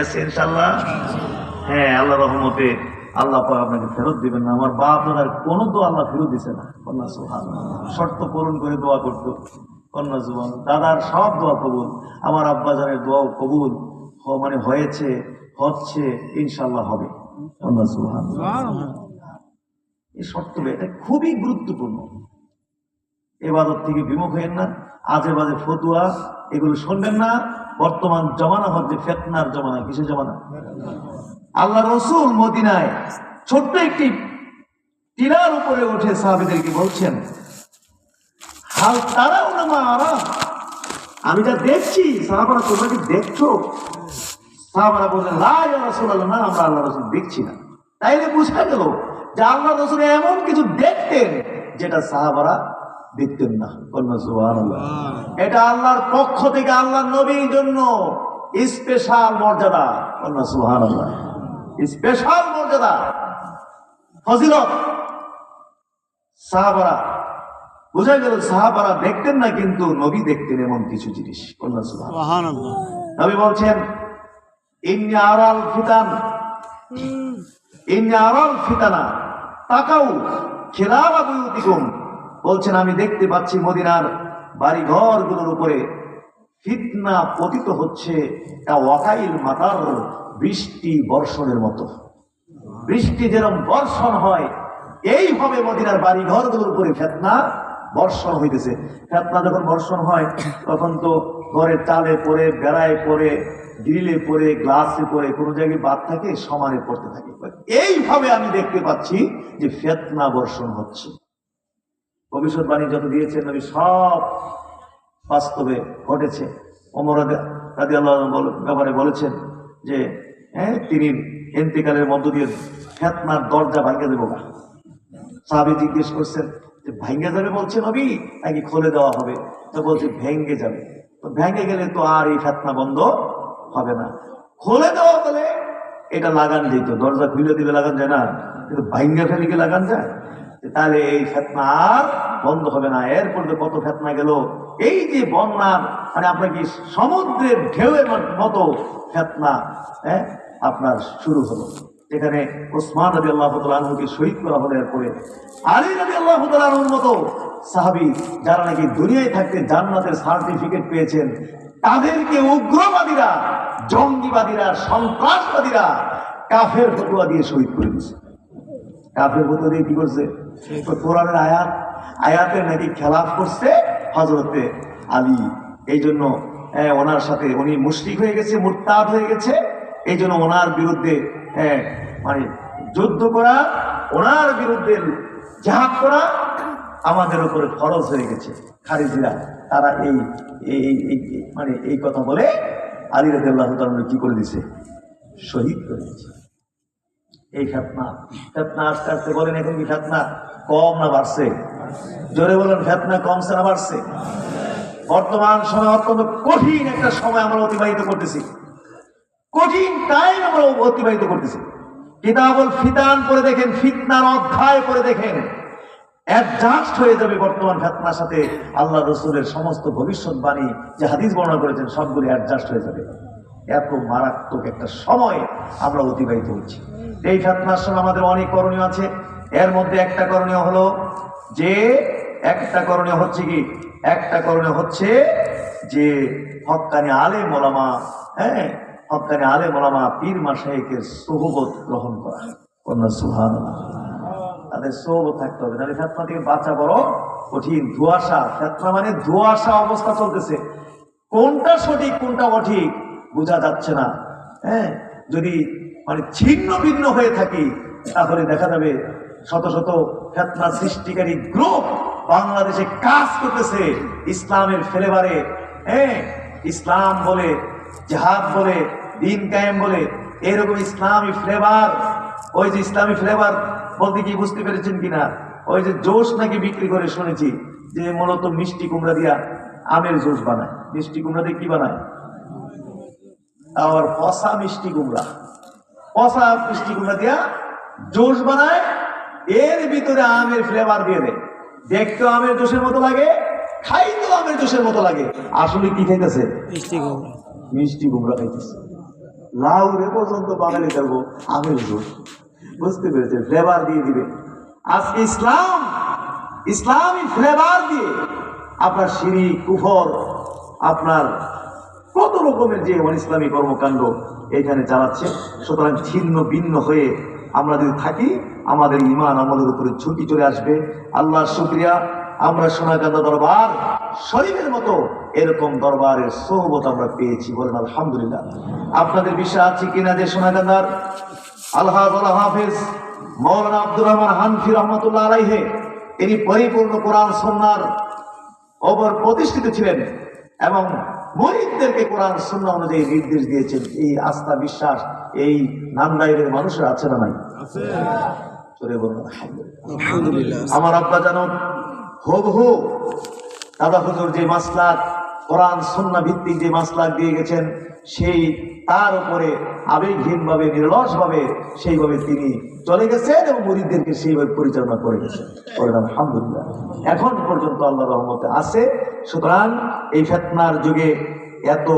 আছে ইনশাল্লাহ হ্যাঁ রহমতে আল্লাহ আপনাকে ফেরত দিবেন না। আমার বাপ দাদার কোনো আল্লাহ ফেরত না। শর্ত পূরণ করে দোয়া করতো। দাদার সব দোয়া কবুল। আমার আব্বাজানের দোয়াও কবুল। মানে হয়েছে, হচ্ছে ইনশাল্লাহ হবে। এই শর্ত এটা খুবই গুরুত্বপূর্ণ। এবাদত থেকে বিমুখ হইেন না। আজে বাজে ফতুয়া, এগুলো শুনবেন না। বর্তমান জমানা হচ্ছে ফেতনার জমানা, কিসের জমানা? আল্লাহ রসুল মদিনায় ছোট্ট একটি টিলার উপরে উঠে সাহাবিদেরকে বলছেন, হাল তারা মা আরাম? আমি যা দেখছি, সাহাবারা তোমরা কি দেখছ? সাহাবারা বললেন লাই রসুল আল্লাহ না আমরা আল্লাহ রসুল দেখছি না। তাইলে বুঝা গেল যে আল্লাহ রসুল এমন কিছু দেখতেন যেটা সাহাবারা দেখতেন না। এটা আল্লাহর পক্ষ থেকে আল্লাহ নবীর জন্য স্পেশাল মর্যাদা। কন্যা সুহান স্পেশাল মর্যাদা। ফজিলত। সাহাবারা বোঝা গেল সাহাবারা দেখতেন না কিন্তু নবী দেখতেন এমন কিছু জিনিস। কন্যা সুবহান নবী বলছেন ইন্নি আরাল ফিতান। ইন্নি আরাল ফিতানা। তাকাউ খেলাবা বুয়ুতিকুম। বলছেন, আমি দেখতে পাচ্ছি মদিনার বাড়ি ঘরগুলোর উপরে ফিতনা পতিত হচ্ছে তা ওয়াকাইল মাতার বৃষ্টি বর্ষণের মতো। বৃষ্টি যেরকম বর্ষণ হয় এইভাবে মদিনার বাড়ি ঘরগুলোর উপরে ফেতনা বর্ষণ হইতেছে। ফেতনা যখন বর্ষণ হয়, তখন তো ঘরের চালে পড়ে, বেড়ায় পড়ে, গ্রিলে পড়ে, গ্লাসে পরে কোনো জায়গায় বাদ থাকে, সমানে পড়তে থাকে। এইভাবে আমি দেখতে পাচ্ছি যে ফেতনা বর্ষণ হচ্ছে। ভবিষ্যৎবাণী যত দিয়েছেন নবী, সব বাস্তবে ঘটেছে। অমর রাজি আল্লাহ ব্যাপারে বলেছেন যে হ্যাঁ তিনি এন্তিকালের মধ্য দিয়ে ফেতনার দরজা ভাঙে দেবো না। সাহাবি জিজ্ঞেস করছেন, যে ভাঙ্গে যাবে বলছে নবী, নাকি খুলে দেওয়া হবে? তো বলছে ভেঙ্গে যাবে। তো ভেঙ্গে গেলে তো আর এই ফেতনা বন্ধ হবে না। খুলে দেওয়া বলে এটা লাগান যেত দরজা খুলে দিলে লাগান যায় না, কিন্তু ভাঙ্গে ফেলে কি লাগান যায়? তাহলে এই ফেতনা আর বন্ধ হবে না। এরপর কত ফেতনা গেল, এই যে বন্যার মানে আপনার কি সমুদ্রের ঢেউয়ের মতো ফেতনা হ্যাঁ আপনার শুরু হলো। এখানে ওসমান নবী আল্লাহ আনহুকে শহীদ করা হলো এরপরে। আলী নবী আল্লাহ মতো সাহাবি যারা নাকি দুনিয়ায় থাকতে জান্নাতের সার্টিফিকেট পেয়েছেন, তাদেরকে উগ্রবাদীরা, জঙ্গিবাদীরা, সন্ত্রাসবাদীরা কাফের ফতুয়া দিয়ে শহীদ করে দিয়েছে। কাফের দিয়ে কি করছে? কোরআনের আয়াত আয়াতের নাকি খেলাফ করছে হজরতে আলী। এই জন্য ওনার সাথে উনি মুশরিক হয়ে গেছে মুরতাদ হয়ে গেছে। এই জন্য ওনার বিরুদ্ধে হ্যাঁ, মানে যুদ্ধ করা ওনার বিরুদ্ধে জাহাজ করা আমাদের উপরে ফরজ হয়ে গেছে। খারিজিরা তারা এই মানে এই কথা বলে আলী রাজি আল্লাহ কি করে দিছে? শহীদ করে দিয়েছে এই ফেতনা। ফেতনা আস্তে আস্তে বলেন, এখন কি ফেতনা? কম না বাড়ছে? জোরে বলেন, ফেতনা কমছে না বাড়ছে? বর্তমান সময় অত্যন্ত কঠিন একটা সময় আমরা অতিবাহিত করতেছি। কঠিন টাইম আমরা অতিবাহিত করতেছি। কিতাবল ফিতান করে দেখেন, ফিতনার অধ্যায় করে দেখেন। অ্যাডজাস্ট হয়ে যাবে বর্তমান ফেতনার সাথে। আল্লাহ রসুলের সমস্ত ভবিষ্যৎবাণী যে হাদিস বর্ণনা করেছেন, সবগুলি অ্যাডজাস্ট হয়ে যাবে। এত মারাত্মক একটা সময় আমরা অতিবাহিত হচ্ছি। এই ফেতনার সময় আমাদের অনেক করণীয় আছে। এর মধ্যে একটা করণীয় হলো যে, একটা করণীয় হচ্ছে কি? একটা করণীয় হচ্ছে যে, হকানি আলে মোলামা হ্যাঁ? হকানি আলে মোলামা পীর মাসাইকের সোহবত গ্রহণ করা। কন্যা সুহান তাদের সোহবত থাকতে হবে, তাহলে ফেতনা থেকে বাঁচা বড় কঠিন। ধোয়াশা, ফেতনা মানে ধোয়াশা অবস্থা চলতেছে। কোনটা সঠিক, কোনটা অঠিক? বোঝা যাচ্ছে না। হ্যাঁ যদি মানে ছিন্ন ভিন্ন হয়ে থাকি, তাহলে দেখা যাবে শত শত ফেতনা সৃষ্টিকারী গ্রুপ বাংলাদেশে কাজ করতেছে ইসলামের ফেলেবারে। হ্যাঁ ইসলাম বলে, জাহাদ বলে, দিন কায়েম বলে, এরকম ইসলামী ফ্লেভার। ওই যে ইসলামী ফ্লেভার বলতে কি বুঝতে পেরেছেন কিনা? ওই যে জোশ নাকি বিক্রি করে শুনেছি, যে মূলত মিষ্টি কুমড়া দিয়া আমের জোশ বানায়। মিষ্টি কুমড়া দিয়ে কি বানায়? আবার পচা মিষ্টি কুমড়া। পচা মিষ্টি কুমড়া দিয়া জোশ বানায় এর ভিতরে আমের ফ্লেভার দিয়ে দেয়। দেখতে আমের জোশের মতো লাগে খাইতেও আমের জোশের মতো লাগে। আসলে কি খাইতেছে? মিষ্টি কুমড়া। মিষ্টি কুমড়া খাইতেছে। লাউরে পর্যন্ত বাঙালি দেবো আমের হুজুর বুঝতে পেরেছে ফ্লেভার দিয়ে দিবে। আজকে ইসলাম ইসলামী ফ্লেভার দিয়ে আপনার সিঁড়ি কুফর আপনার কত রকমের যে ইসলামী কর্মকাণ্ড এখানে চালাচ্ছে? সুতরাং ছিন্ন ভিন্ন হয়ে আমরা যদি থাকি, আমাদের ইমান আমাদের উপরে ছুটি চলে আসবে। আল্লাহ শুক্রিয়া। আমরা সোনাকান্দা দরবার শরীরের মতো এরকম দরবারের সোহবত আমরা পেয়েছি বলেন আলহামদুলিল্লাহ। আপনাদের বিশ্বাস আছে কিনা যে সোনাকান্দার? আল্লাহ হাফেজ মৌলানা আব্দুর রহমান হানফি রহমতুল্লাহ আলাইহে, তিনি পরিপূর্ণ কোরআন সন্ন্যার ওপর প্রতিষ্ঠিত ছিলেন এবং মরিদদেরকে কোরআন শূন্য অনুযায়ী নির্দেশ দিয়েছেন। এই আস্থা বিশ্বাস এই নান্দাইরের মানুষের আছে না নাই? চলে আমার আব্বা জানক হব হো দাদা হুজুর যে মাসলাক কোরআন শূন্য ভিত্তিক যে মাসলাক দিয়ে গেছেন সেই তার উপরে আবেগহীন ভাবে নিরলস সেইভাবে তিনি চলে গেছেন এবং মুরিদদেরকে সেইভাবে পরিচালনা করে গেছেন। আলহামদুলিল্লাহ। এখন পর্যন্ত আল্লাহ রহমতে আছে। সুতরাং এই ফেতনার যুগে এত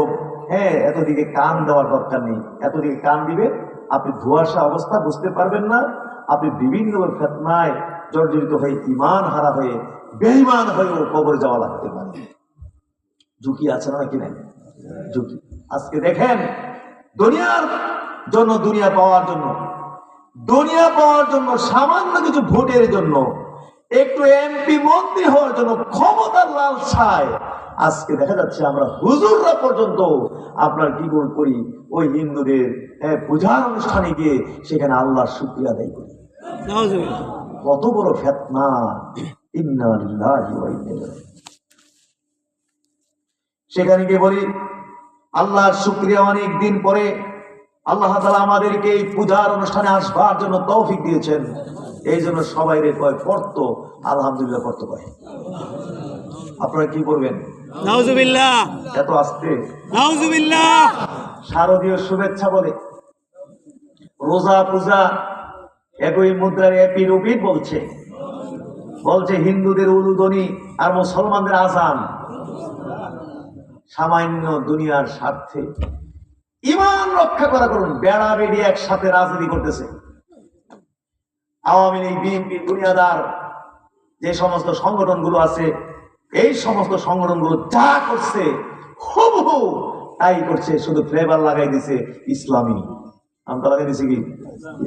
হ্যাঁ এতদিকে কান দেওয়ার দরকার নেই। এতদিকে কান দিবে আপনি ধোয়াশা অবস্থা বুঝতে পারবেন না। আপনি বিভিন্ন ফেতনায় জর্জরিত হয়ে ইমান হারা হয়ে, বেঈমান হয়েও কবরে যাওয়া লাগতে পারে। ঝুঁকি আছে না কি নাই? ঝুঁকি। আজকে দেখেন, দুনিয়ার জন্য দুনিয়া পাওয়ার জন্য, দুনিয়া পাওয়ার জন্য, সামান্য কিছু ভোটের জন্য, একটু এমপি মন্ত্রী হওয়ার জন্য ক্ষমতার লালসায় আজকে দেখা যাচ্ছে আমরা হুজুররা পর্যন্ত আপনার কি করে ওই হিন্দুদের পূজার অনুষ্ঠানে গিয়ে সেখানে আল্লাহর শুক্রিয়া আদায় করি। কত বড় ফেতনা। সেখানে গিয়ে বলি আল্লাহর শুক্রিয়া অনেক দিন পরে আল্লাহ তালা আমাদেরকে এই পূজার অনুষ্ঠানে আসবার জন্য তৌফিক দিয়েছেন। এই জন্য সবাই রে কয় পড়তো। আলহামদুলিল্লাহ পড়তে কয়। আপনারা কি করবেন এত আসতে? শারদীয় শুভেচ্ছা বলে। রোজা পূজা একই মুদ্রার একই রূপিত বলছে। বলছে হিন্দুদের উলুদনি আর মুসলমানদের আজান সামান্য দুনিয়ার স্বার্থে ইমান রক্ষা করা করুন, বেড়া বেড়ি একসাথে রাজনীতি করতেছে। আওয়ামী লীগ, বিএনপি, দুনিয়াদার যে সমস্ত সংগঠনগুলো আছে, এই সমস্ত সংগঠনগুলো যা করছে, হুবহু তাই করছে, শুধু ফ্লেভার লাগাই দিছে ইসলামী। আমরা লাগাই দিছি কি?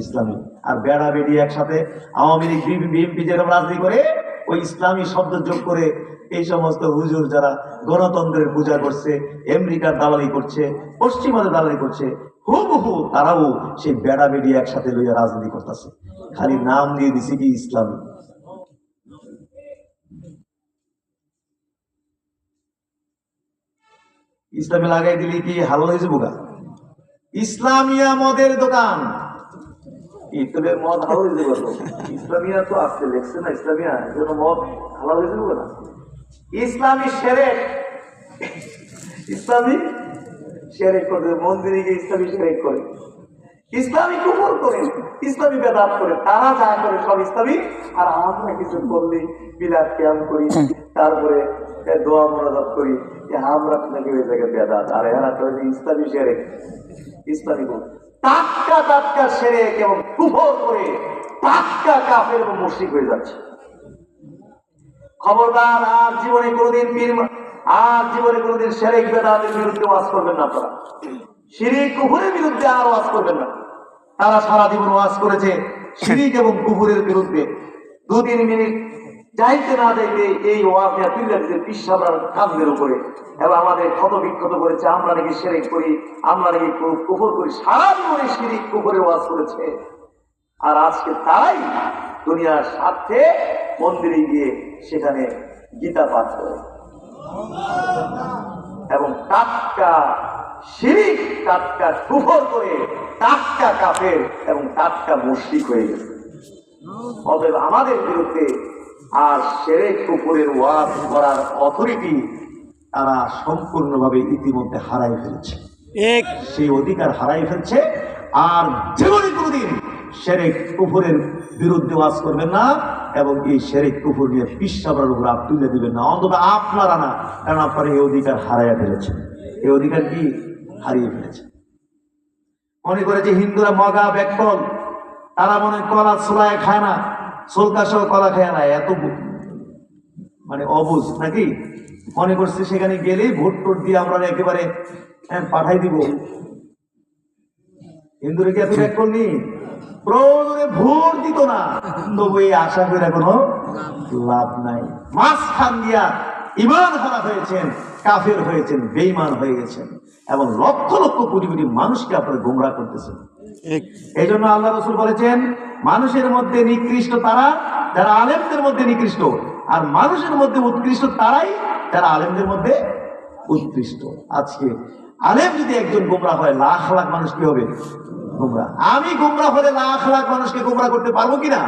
ইসলামী। আর বেড়া বেড়ি একসাথে আওয়ামী লীগ, বিএনপি যেরকম রাজনীতি করে ওই ইসলামী শব্দ যোগ করে এই সমস্ত হুজুর যারা গণতন্ত্রের পূজা করছে, আমেরিকার দালালি করছে, পশ্চিমাদের দালালি করছে, হুবহু তারাও সেই বেড়া বেড়ি একসাথে লইয়া রাজনীতি করতেছে। খালি নাম দিয়ে দিছে কি ইসলামী। ইসলামী লাগাই দিলি কি হালাল হয়েছে বোকা? ইসলামিয়া মদের দোকান। ইসলামের মদ হালাল হয়েছে বলো ইসলামিয়া তো আসছে লেখছে না ইসলামিয়া এই জন্য মদ হালাল হয়েছে বোকা না। ইসলামী সেরেক ইসলামী সেরেক করে মন্দিরে গিয়ে ইসলামী সেরেক করে। ইসলামী কুমর করে, ইসলামী বেদাত করে, তারা যা করে সব ইসলামী। আর আমরা কিছু করলে বিলাপ ক্যাম করি, তারপরে দোয়া মনোজাত করি আমরা নাকি ওই জায়গায় বেদাত, আর এরা তো ইসলামী সেরেক, ইসলামী গুণ টাটকা টাটকা সেরেক এবং কুফর করে টাটকা কাফের এবং মুশরিক হয়ে যাচ্ছে। খবরদার, আর জীবনে কোনোদিন আর জীবনে কোনোদিন সেরেক বেদাতের বিরুদ্ধে ওয়াজ করবেন না আপনারা। শিরিক কুফুরের বিরুদ্ধে আর ওয়াজ করবেন না। তারা সারা জীবন ওয়াজ করেছে শিরিক এবং কুফুরের বিরুদ্ধে। দু তিন মিনিট যাইতে না যাইতে এই ওয়াজ নিয়ে তুলে কান্দের উপরে। এবং আমাদের ক্ষত বিক্ষত করেছে, আমরা নাকি সেরেক করি, আমরা নাকি কু- কুফর করি, সারা জীবনে শিরিক কুফুরের ওয়াজ করেছে। আর আজকে তারাই দুনিয়ার স্বার্থে মন্দিরে গিয়ে সেখানে গীতা পাঠ করে। এবং টাটকা শিরিক, টাটকা কুফর করে টাটকা কাফের এবং টাটকা মুশরিক হয়ে গেছে। অতএব আমাদের বিরুদ্ধে আর সেরেক কুকুরের ওয়াজ করার অথরিটি তারা সম্পূর্ণভাবে ইতিমধ্যে হারাই ফেলছে। এক সেই অধিকার হারাই ফেলছে। আর জীবনে কোনোদিন সেরেক কুফুরের বিরুদ্ধে ওয়াজ করবেন না এবং এই সেরেক কুফুর নিয়ে পিসাবার উপর আপ তুলে দিবেন না। অন্তত আপনারা না কারণ আপনারা এই অধিকার হারাইয়া ফেলেছেন। এই অধিকার কি? হারিয়ে ফেলেছে মনে করে যে হিন্দুরা মগা ব্যাকল তারা মনে কলা ছোলায় খায় না। সোলকা সহ কলা খায় না এত মানে অবুজ নাকি? মনে করছে সেখানে গেলেই ভোট টোট দিয়ে আমরা একেবারে হ্যাঁ, পাঠাই দিব। হিন্দুরা কি এত ব্যাকল নি? প্রয়োজনে ভোট দিত না। তবু এই আশা করে কোনো লাভ নাই। মাছ খান দিয়া ইমান হারা হয়েছেন কাফের হয়েছেন বেইমান হয়ে গেছেন এবং লক্ষ লক্ষ কোটি কোটি মানুষকে আপনারা গোমরা করতেছেন। এই জন্য আল্লাহ রসুল বলেছেন মানুষের মধ্যে নিকৃষ্ট তারা, যারা আলেমদের মধ্যে নিকৃষ্ট। আর মানুষের মধ্যে উৎকৃষ্ট তারাই, যারা আলেমদের মধ্যে উৎকৃষ্ট। আজকে আলেম যদি একজন গোমরা হয়, লাখ লাখ মানুষ কি হবে? গোমরা। আমি গোমরা হলে লাখ লাখ মানুষকে গোমরা করতে পারব কিনা?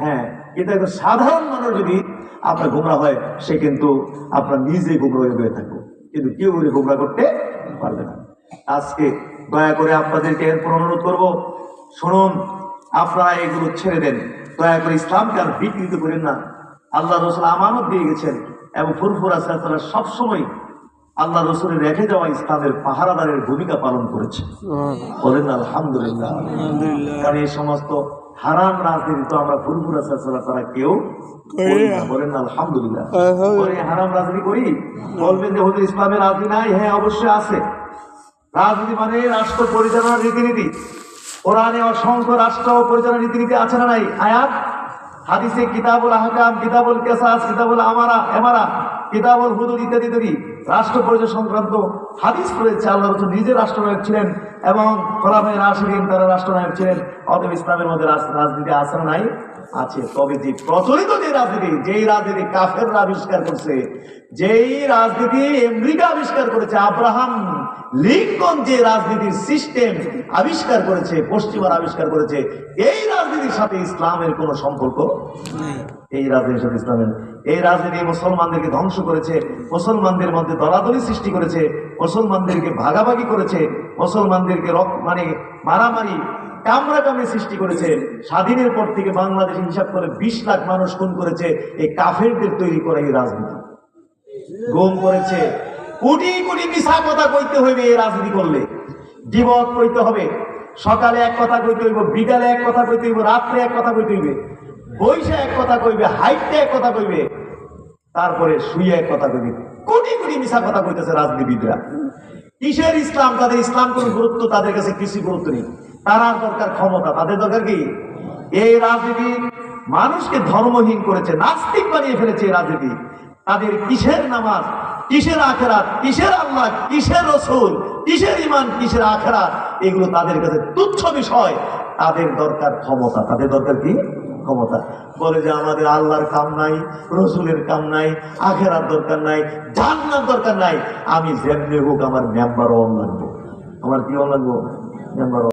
হ্যাঁ কিন্তু একজন সাধারণ মানুষ যদি আপনার গোমরা হয়, সে কিন্তু আপনার নিজে গোমরা হয়ে থাকবে। কিন্তু কেউ ওরে গোমরা করতে পারবে না। আজকে দয়া করে আপনাদেরকে এরপর অনুরোধ করব, শুনুন আপনারা এগুলো ছেড়ে দেন। দয়া করে ইসলামকে আর বিকৃত করেন না। আল্লাহ রসুল আমানত দিয়ে গেছেন এবং ফুরফুরা সাল্লাহ সবসময় আল্লাহ রসুলের রেখে যাওয়া ইসলামের পাহারাদারের ভূমিকা পালন করেছে। বলেন আলহামদুলিল্লাহ। কারণ এই সমস্ত হারাম রাজনীতি তো আমরা ফুরফুরা সাল্লাহ তারা কেউ বলেন আলহামদুলিল্লাহ। হারাম রাজনীতি করি? বলবেন যে হুজুর ইসলামের রাজনীতি নাই? হ্যাঁ অবশ্যই আছে। রাজনীতি মানে রাষ্ট্র পরিচালনার রীতিনীতি। কোরআনে অসংখ্য রাষ্ট্র পরিচালনা রীতিনীতি আছে না নাই? আয়াত? হাদিসে কিতাবুল আহকাম, কিতাবুল কেসাস, কিতাবুল আমারা, এমারা, কিতাবুল হুদুদ ইত্যাদি ইত্যাদি রাষ্ট্র পরিচয় সংক্রান্ত হাদিস রয়েছে। আল্লাহ রসুল নিজে রাষ্ট্রনায়ক ছিলেন এবং খোলাফাই রাশিদিন তারা রাষ্ট্রনায়ক ছিলেন। অতএব ইসলামের মধ্যে রাজ- রাজনীতি আছে নাই? আছে। তবে যে প্রচলিত যে রাজনীতি যেই রাজনীতি কাফেররা আবিষ্কার করছে যেই রাজনীতি আমেরিকা আবিষ্কার করেছে আব্রাহাম লিঙ্কন যে রাজনীতির সিস্টেম আবিষ্কার করেছে পশ্চিমার আবিষ্কার করেছে এই রাজনীতির সাথে ইসলামের কোনো সম্পর্ক এই রাজনীতির সাথে ইসলামের। এই রাজনীতি মুসলমানদেরকে ধ্বংস করেছে মুসলমানদের মধ্যে দলাদলি সৃষ্টি করেছে মুসলমানদেরকে ভাগাভাগি করেছে মুসলমানদেরকে রক মানে মারামারি কামড়াকামড়ি সৃষ্টি করেছে। স্বাধীনের পর থেকে বাংলাদেশ হিসাব করে বিশ লাখ মানুষ খুন করেছে এই কাফেরদের তৈরি করা এই রাজনীতি। গুম করেছে। কোটি কোটি মিশা কথা কইতে হইবে এই রাজনীতি করলে। দিবক কইতে হবে। সকালে এক কথা কইতে হইব, বিকালে এক কথা কইতে হইব, রাত্রে এক কথা কইতে হইবে বৈশা এক কথা কইবে, হাইটে এক কথা কইবে, তারপরে শুয়ে এক কথা কইবে। কোটি কোটি মিশা কথা কইতেছে রাজনীতিবিদরা। কিসের ইসলাম? তাদের ইসলাম কোনো গুরুত্ব তাদের কাছে কিছু গুরুত্ব নেই। তার দরকার ক্ষমতা। তাদের দরকার কি? এই রাজনীতি মানুষকে ধর্মহীন করেছে, নাস্তিক বানিয়ে ফেলেছে এই রাজনীতি। তাদের কিসের নামাজ? কিসের আখেরাত? কিসের আল্লাহ? কিসের রসুল? কিসের ইমান কিসের আখেরাত? এগুলো তাদের কাছে তুচ্ছ বিষয়। তাদের দরকার ক্ষমতা। তাদের দরকার কি? ক্ষমতা। বলে যে আমাদের আল্লাহর কাম নাই, রসুলের কাম নাই আখেরার দরকার নাই জান্নার দরকার নাই। আমি যেমনি হোক আমার মেম্বার অন লাগবো। আমার কি অন লাগবো? মেম্বার